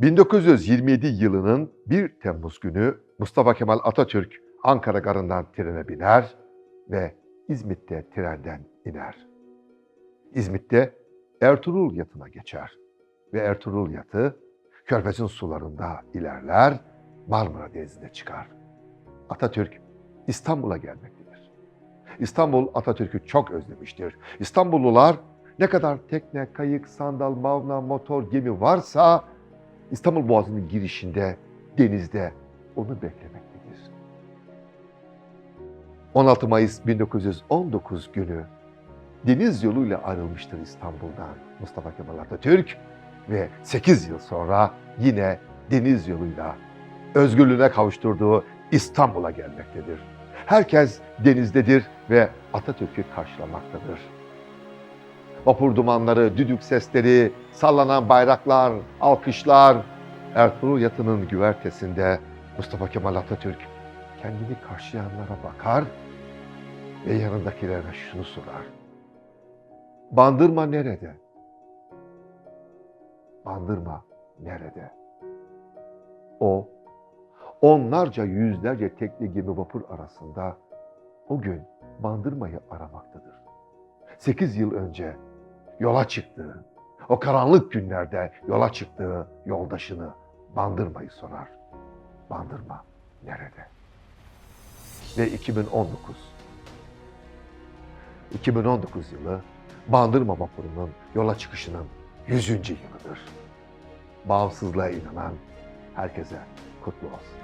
1927 yılının 1 Temmuz günü Mustafa Kemal Atatürk Ankara garından trene biner ve İzmit'te trenden iner. İzmit'te Ertuğrul yatına geçer ve Ertuğrul yatı Körfez'in sularında ilerler, Marmara Denizi'ne çıkar. Atatürk İstanbul'a gelmektedir. İstanbul Atatürk'ü çok özlemiştir. İstanbullular ne kadar tekne, kayık, sandal, mavna, motor, gemi varsa İstanbul Boğazı'nın girişinde, denizde onu beklemektedir. 16 Mayıs 1919 günü deniz yoluyla ayrılmıştır İstanbul'dan Mustafa Kemal Atatürk ve 8 yıl sonra yine deniz yoluyla özgürlüğüne kavuşturduğu İstanbul'a gelmektedir. Herkes denizdedir ve Atatürk'ü karşılamaktadır. Vapur dumanları, düdük sesleri, sallanan bayraklar, alkışlar, Ertuğrul yatının güvertesinde Mustafa Kemal Atatürk kendini karşılayanlara bakar ve yanındakilere şunu sorar. Bandırma nerede? Bandırma nerede? O, onlarca yüzlerce tekne gemi vapur arasında o gün Bandırma'yı aramaktadır. Sekiz yıl önce yola çıktığı, o karanlık günlerde yola çıktığı yoldaşını Bandırma'yı sorar. Bandırma nerede? Ve 2019. 2019 yılı Bandırma vapurunun yola çıkışının 100. yılıdır. Bağımsızlığa inanan herkese kutlu olsun.